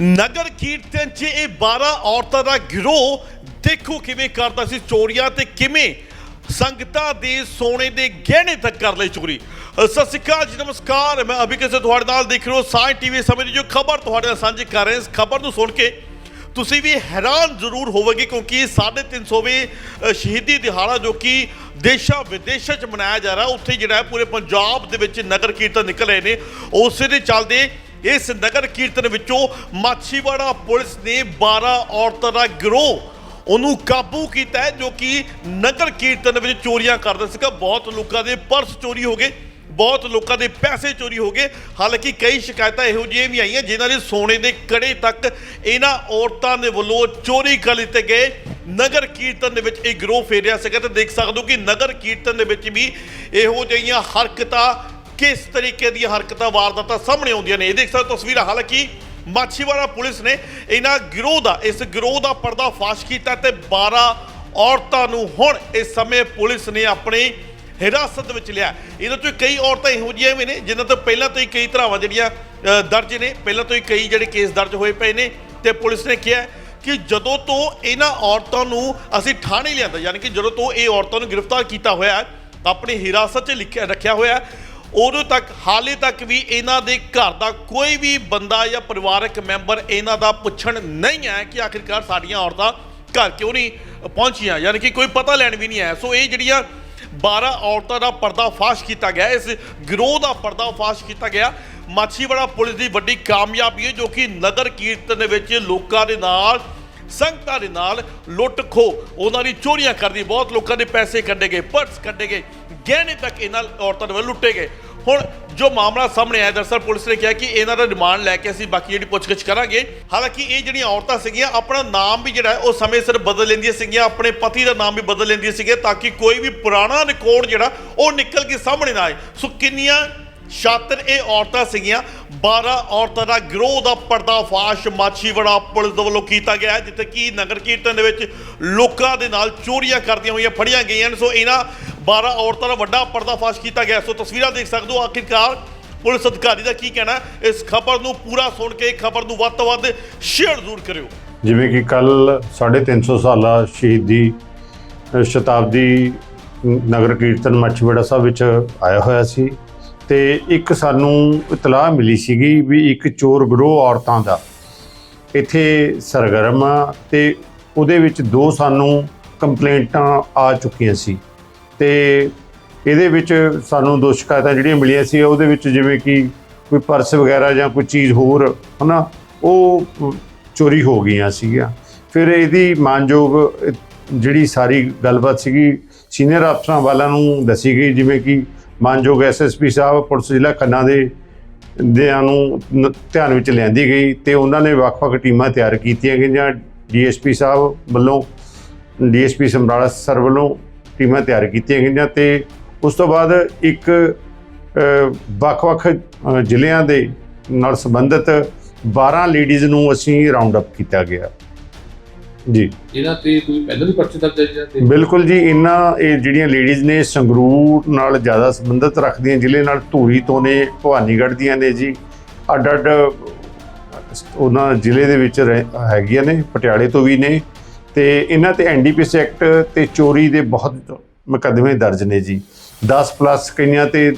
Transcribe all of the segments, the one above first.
ਨਗਰ ਕੀਰਤਨ 'ਚ ਇਹ 12 ਔਰਤਾਂ ਦਾ ਗਿਰੋਹ ਦੇਖੋ ਕਿਵੇਂ ਕਰਦਾ ਸੀ ਚੋਰੀਆਂ ਤੇ ਕਿਵੇਂ ਸੰਗਤਾਂ ਦੇ ਸੋਨੇ ਦੇ ਗਹਿਣੇ ਤੱਕ ਕਰ ਲਈ ਚੋਰੀ। ਸਤਿ ਸ਼੍ਰੀ ਅਕਾਲ ਜੀ ਨਮਸਕਾਰ। ਮੈਂ ਅਭੀ ਕਿਸੇ ਤੁਹਾਡੇ ਨਾਲ ਦੇਖ ਰਹੇ ਹੋ ਸਾਇ ਟੀਵੀ ਸਮੇਂ ਦੀ ਜੋ ਖਬਰ ਤੁਹਾਡੇ ਨਾਲ ਸਾਂਝੀ ਕਰ ਰਹੇ ਹਾਂ। ਇਸ ਖਬਰ ਨੂੰ ਸੁਣ ਕੇ ਤੁਸੀਂ ਵੀ ਹੈਰਾਨ ਜ਼ਰੂਰ ਹੋਵੋਗੇ ਕਿਉਂਕਿ 350ਵੇਂ ਅ, ਸ਼ਹੀਦੀ ਦਿਹਾੜਾ ਜੋ ਕਿ ਦੇਸ਼ਾਂ ਵਿਦੇਸ਼ਾਂ 'ਚ ਮਨਾਇਆ ਜਾ ਰਿਹਾ ਉੱਥੇ ਜਿਹੜਾ ਪੂਰੇ ਪੰਜਾਬ ਦੇ ਵਿੱਚ ਨਗਰ ਕੀਰਤਨ ਨਿਕਲ ਰਹੇ ਨੇ। ਉਸੇ ਦੇ ਚੱਲਦੇ ਇਸ ਨਗਰ ਕੀਰਤਨ ਵਿੱਚੋਂ ਮਾਛੀਵਾੜਾ ਪੁਲਿਸ ਨੇ 12 ਔਰਤਾਂ ਦਾ ਗਿਰੋਹ ਉਹਨੂੰ ਕਾਬੂ ਕੀਤਾ ਹੈ, ਜੋ ਕਿ ਨਗਰ ਕੀਰਤਨ ਵਿੱਚ ਚੋਰੀਆਂ ਕਰਦਾ ਸੀਗਾ ਬਹੁਤ ਲੋਕਾਂ ਦੇ ਪਰਸ ਚੋਰੀ ਹੋ ਗਏ, ਬਹੁਤ ਲੋਕਾਂ ਦੇ ਪੈਸੇ ਚੋਰੀ ਹੋ ਗਏ। ਹਾਲਾਂਕਿ ਕਈ ਸ਼ਿਕਾਇਤਾਂ ਇਹੋ ਜਿਹੀਆਂ ਵੀ ਆਈਆਂ, ਜਿਨ੍ਹਾਂ ਦੇ ਸੋਨੇ ਦੇ ਕੜੇ ਤੱਕ ਇਹਨਾਂ ਔਰਤਾਂ ਦੇ ਵੱਲੋਂ ਚੋਰੀ ਕਰ ਲਿੱਤੇ ਗਏ। ਨਗਰ ਕੀਰਤਨ ਦੇ ਵਿੱਚ ਇਹ ਗਿਰੋਹ ਫੇਰਿਆ ਸੀਗਾ, ਤੇ ਦੇਖ ਸਕਦੇ ਹੋ ਕਿ ਨਗਰ ਕੀਰਤਨ ਦੇ ਵਿੱਚ ਵੀ ਇਹੋ ਜਿਹੀਆਂ ਹਰਕਤਾਂ ਕਿਸ ਤਰੀਕੇ ਦੀਆਂ ਹਰਕਤਾਂ, ਵਾਰਦਾਤਾਂ ਸਾਹਮਣੇ ਆਉਂਦੀਆਂ ਨੇ? ਇਹ ਦੇਖ ਸਕਦੇ ਹੋ ਤਸਵੀਰਾਂ। ਹਾਲਾਂਕਿ ਮਾਛੀਵਾੜਾ ਪੁਲਿਸ ਨੇ ਇਹਨਾਂ ਗਿਰੋਹ ਦਾ, ਇਸ ਗਿਰੋਹ ਦਾ ਪਰਦਾ ਫਾਸ਼ ਕੀਤਾ ਤੇ 12 ਔਰਤਾਂ ਨੂੰ ਹੁਣ ਇਸ ਸਮੇਂ ਪੁਲਿਸ ਨੇ ਆਪਣੀ ਹਿਰਾਸਤ ਵਿੱਚ ਲਿਆ। ਇਹਨਾਂ ਤੋਂ ਕਈ ਔਰਤਾਂ ਇਹੋ ਜਿਹੀਆਂ ਵੀ ਨੇ, ਜਿਨ੍ਹਾਂ ਤੋਂ ਪਹਿਲਾਂ ਤੋਂ ਹੀ ਕਈ ਧਰਾਵਾਂ ਜਿਹੜੀਆਂ ਦਰਜ ਨੇ, ਪਹਿਲਾਂ ਤੋਂ ਹੀ ਕਈ ਜਿਹੜੇ ਕੇਸ ਦਰਜ ਹੋਏ ਪਏ ਨੇ ਤੇ ਪੁਲਿਸ ਨੇ ਕਿਹਾ ਕਿ ਜਦੋਂ ਤੋਂ ਇਹਨਾਂ ਔਰਤਾਂ ਨੂੰ ਅਸੀਂ ਥਾਣੇ ਲਿਆਂਦਾ, ਯਾਨੀ ਕਿ ਜਦੋਂ ਤੋਂ ਇਹ ਔਰਤਾਂ ਨੂੰ ਗ੍ਰਿਫਤਾਰ ਕੀਤਾ ਹੋਇਆ ਆਪਣੀ ਹਿਰਾਸਤ 'ਚ ਲਿਖਿਆ, ਰੱਖਿਆ ਹੋਇਆ ਉਦੋਂ ਤੱਕ, ਹਾਲੇ ਤੱਕ ਵੀ ਇਹਨਾਂ ਦੇ ਘਰ ਦਾ ਕੋਈ ਵੀ ਬੰਦਾ ਜਾਂ ਪਰਿਵਾਰਕ ਮੈਂਬਰ ਇਹਨਾਂ ਦਾ ਪੁੱਛਣ ਨਹੀਂ ਆਇਆ ਕਿ ਆਖਿਰਕਾਰ ਸਾਡੀਆਂ ਔਰਤਾਂ ਘਰ ਕਿਉਂ ਨਹੀਂ ਪਹੁੰਚੀਆਂ। ਯਾਨੀ ਕਿ ਕੋਈ ਪਤਾ ਲੈਣ ਵੀ ਨਹੀਂ ਆਇਆ। ਸੋ ਇਹ ਜਿਹੜੀਆਂ 12 ਔਰਤਾਂ ਦਾ ਪਰਦਾਫਾਸ਼ ਕੀਤਾ ਗਿਆ, ਇਸ ਗਿਰੋਹ ਦਾ ਪਰਦਾਫਾਸ਼ ਕੀਤਾ ਗਿਆ, ਮਾਛੀਵਾੜਾ ਪੁਲਿਸ ਦੀ ਵੱਡੀ ਕਾਮਯਾਬੀ ਹੈ ਜੋ ਕਿ ਨਗਰ ਕੀਰਤਨ ਦੇ ਵਿੱਚ ਲੋਕਾਂ ਦੇ ਨਾਲ ਸੰਗਤਾਂ ਦੇ ਨਾਲ ਲੁੱਟ ਖੋ ਉਹਨਾਂ ਦੀ ਚੋਰੀਆਂ ਕਰਦੀ, ਬਹੁਤ ਲੋਕਾਂ ਦੇ ਪੈਸੇ ਕੱਢੇ ਗਏ, ਪਰਸ ਕੱਢੇ ਗਏ, ਗਹਿਣੇ ਤੱਕ ਇਹਨਾਂ ਔਰਤਾਂ ਦੇ ਵੱਲ ਲੁੱਟੇ ਗਏ। ਹੁਣ ਜੋ ਮਾਮਲਾ ਸਾਹਮਣੇ ਆਇਆ ਦਰਸਲ ਪੁਲਿਸ ਨੇ ਕਿਹਾ ਕਿ ਇਹਨਾਂ ਦਾ ਰਿਮਾਂਡ ਲੈ ਕੇ ਅਸੀਂ ਬਾਕੀ ਜਿਹੜੀ ਪੁੱਛਗਿੱਛ ਕਰਾਂਗੇ। ਹਾਲਾਂਕਿ ਇਹ ਜਿਹੜੀਆਂ ਔਰਤਾਂ ਸੀਗੀਆਂ, ਆਪਣਾ ਨਾਮ ਵੀ ਜਿਹੜਾ ਉਹ ਸਮੇਂ ਸਿਰ ਬਦਲ ਲੈਂਦੀਆਂ ਸੀਗੀਆਂ, ਆਪਣੇ ਪਤੀ ਦਾ ਨਾਮ ਵੀ ਬਦਲ ਲੈਂਦੀਆਂ ਸੀਗੀਆਂ, ਤਾਂ ਕਿ ਕੋਈ ਵੀ ਪੁਰਾਣਾ ਰਿਕਾਰਡ ਜਿਹੜਾ, ਉਹ ਨਿਕਲ ਕੇ ਸਾਹਮਣੇ ਨਾ ਆਏ। ਸੋ ਕਿੰਨੀਆਂ ਸ਼ਾਤਰ ਇਹ ਔਰਤਾਂ ਸੀਗੀਆਂ। 12 ਔਰਤਾਂ ਦਾ ਗਿਰੋਹ ਦਾ ਪਰਦਾਫਾਸ਼ ਮਾਛੀਵਾੜਾ ਪੁਲਿਸ ਦੇ ਵੱਲੋਂ ਕੀਤਾ ਗਿਆ ਹੈ, ਜਿੱਥੇ ਕਿ ਨਗਰ ਕੀਰਤਨ ਦੇ ਵਿੱਚ ਲੋਕਾਂ ਦੇ ਨਾਲ ਚੋਰੀਆਂ ਕਰਦੀਆਂ ਹੋਈਆਂ ਫੜੀਆਂ ਗਈਆਂ ਨੇ। ਸੋ ਇਹਨਾਂ 12 ਔਰਤਾਂ ਦਾ ਵੱਡਾ ਪਰਦਾਫਾਸ਼ ਕੀਤਾ ਗਿਆ। ਸੋ ਤਸਵੀਰਾਂ ਦੇਖ ਸਕਦੇ ਹੋ ਆਖਿਰਕਾਰ ਪੁਲਿਸ ਅਧਿਕਾਰੀ ਦਾ ਕੀ ਕਹਿਣਾ ਇਸ ਖਬਰ ਨੂੰ ਪੂਰਾ ਸੁਣ ਕੇ, ਖਬਰ ਨੂੰ ਵੱਧ ਤੋਂ ਵੱਧ ਸ਼ੇਅਰ ਜ਼ਰੂਰ ਕਰਿਓ। ਜਿਵੇਂ ਕਿ ਕੱਲ 350 ਸਾਲਾ ਸ਼ਹੀਦੀ ਸ਼ਤਾਬਦੀ ਨਗਰ ਕੀਰਤਨ ਮੱਛੀਵਾੜਾ ਸਾਹਿਬ ਵਿੱਚ ਆਇਆ ਹੋਇਆ ਸੀ। ਤੇ ਇੱਕ ਸਾਨੂੰ ਇਤਲਾਹ ਮਿਲੀ ਸੀਗੀ ਵੀ ਇੱਕ ਚੋਰ ਗਰੋਹ ਔਰਤਾਂ ਦਾ। ਇੱਥੇ ਸਰਗਰਮ ਆ ਤੇ ਉਹਦੇ ਵਿੱਚ ਦੋ ਸਾਨੂੰ ਕੰਪਲੇਂਟਾਂ ਆ ਚੁੱਕੀਆਂ ਸੀ ਤੇ ਇਹਦੇ ਵਿੱਚ ਸਾਨੂੰ ਦੋ ਸ਼ਿਕਾਇਤਾਂ ਜਿਹੜੀਆਂ ਮਿਲੀਆਂ ਸੀ, ਉਹਦੇ ਵਿੱਚ ਜਿਵੇਂ ਕਿ ਕੋਈ ਪਰਸ ਵਗੈਰਾ ਜਾਂ ਕੋਈ ਚੀਜ਼ ਹੋਰ, ਹਨਾ, ਉਹ ਚੋਰੀ ਹੋ ਗਈਆਂ ਸੀਗੀਆਂ। ਫਿਰ ਇਹਦੀ ਮਾਨਯੋਗ ਜਿਹੜੀ ਸਾਰੀ ਗੱਲਬਾਤ ਸੀਗੀ, ਸੀਨੀਅਰ ਅਫਸਰਾਂ ਵਾਲਿਆਂ ਨੂੰ ਦੱਸੀ ਗਈ, ਜਿਵੇਂ ਕਿ ਮਾਨਯੋਗ ਐਸਐਸਪੀ ਸਾਹਿਬ ਪੁਲਿਸ ਜ਼ਿਲ੍ਹਾ ਖੰਨਾ ਦੇ ਦਿਆਂ ਨੂੰ ਧਿਆਨ ਵਿੱਚ ਲਿਆਂਦੀ ਗਈ ਤੇ ਉਹਨਾਂ ਨੇ ਵੱਖ-ਵੱਖ ਟੀਮਾਂ ਤਿਆਰ ਕੀਤੀਆਂ ਗਈਆਂ। ਡੀਐਸਪੀ ਸਾਹਿਬ ਵੱਲੋਂ ਡੀਐਸਪੀ ਸਮਰਾਲਾ ਸਰ ਵੱਲੋਂ ਟੀਮਾਂ ਤਿਆਰ ਕੀਤੀਆਂ ਗਈਆਂ ਤੇ ਉਸ ਤੋਂ ਬਾਅਦ ਇੱਕ ਵੱਖ-ਵੱਖ ਜ਼ਿਲ੍ਹਿਆਂ ਦੇ ਨਾਲ ਸੰਬੰਧਿਤ 12 ਲੇਡੀਜ਼ ਨੂੰ ਅਸੀਂ ਰਾਉਂਡ ਅਪ ਕੀਤਾ ਗਿਆ। ਜੀ। ਇਹਨਾਂ ਤੇ ਕੋਈ ਪਹਿਲਾਂ ਵੀ ਪਰਚੇ ਦਰਜ ਹੈ ਜਾਂ ਤੇ ਬਿਲਕੁਲ ਜੀ ਇਹਨਾਂ ਇਹ ਜਿਹੜੀਆਂ ਲੇਡੀਜ਼ ਨੇ ਸੰਗਰੂਰ ਨਾਲ ਜ਼ਿਆਦਾ ਸੰਬੰਧਿਤ ਰੱਖਦੀਆਂ ਜ਼ਿਲ੍ਹੇ ਨਾਲ ਧੂਰੀ ਤੋਂ ਨੇ ਭਵਾਨੀਗੜ੍ਹ ਦੀਆਂ ਨੇ ਜੀ। ਅੱਡ ਅੱਡ ਉਹਨਾਂ ਜ਼ਿਲ੍ਹੇ ਦੇ ਵਿੱਚ ਰਹਿ- ਹੈਗੀਆਂ ਨੇ ਪਟਿਆਲੇ ਤੋਂ ਵੀ ਨੇ। ਤੇ ਇਹਨਾਂ ਤੇ ਐਨਡੀਪੀਐਸ ਐਕਟ ਤੇ ਚੋਰੀ ਦੇ ਬਹੁਤ ਮੁਕੱਦਮੇ ਦਰਜ ਨੇ ਜੀ। 10 ਪਲੱਸ ਕਈਆਂ ਤੇ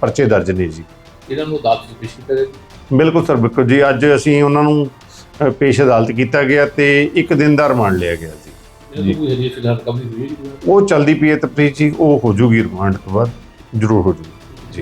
ਪਰਚੇ ਦਰਜ ਨੇ ਜੀ। ਇਹਨਾਂ ਨੂੰ ਅਦਾਲਤ ਵਿੱਚ ਪੇਸ਼ ਕੀਤਾ ਜਾਏ ਬਿਲਕੁਲ ਸਰ ਬਿਲਕੁਲ ਜੀ ਅੱਜ ਅਸੀਂ ਉਹਨਾਂ ਨੂੰ ਅ, ਪੇਸ਼ ਅਦਾਲਤ ਕੀਤਾ ਗਿਆ ਤੇ ਇੱਕ ਦਿਨ ਦਾ ਰਿਮਾਂਡ ਲਿਆ ਗਿਆ ਜੀ ਇਹਨਾਂ ਤੋਂ ਕੋਈ ਹਜੇ ਫਿਲਹਾਲ ਕਮੀ ਹੋਈ ਹੈ ਜੀ ਉਹ ਚਲਦੀ ਪਈ ਹੈ ਤਫਤੀਸ਼ ਜੀ ਉਹ ਹੋ ਜੂਗੀ ਰਿਮਾਂਡ ਤੋਂ ਬਾਅਦ ਜ਼ਰੂਰ ਹੋ ਜੂਗੀ।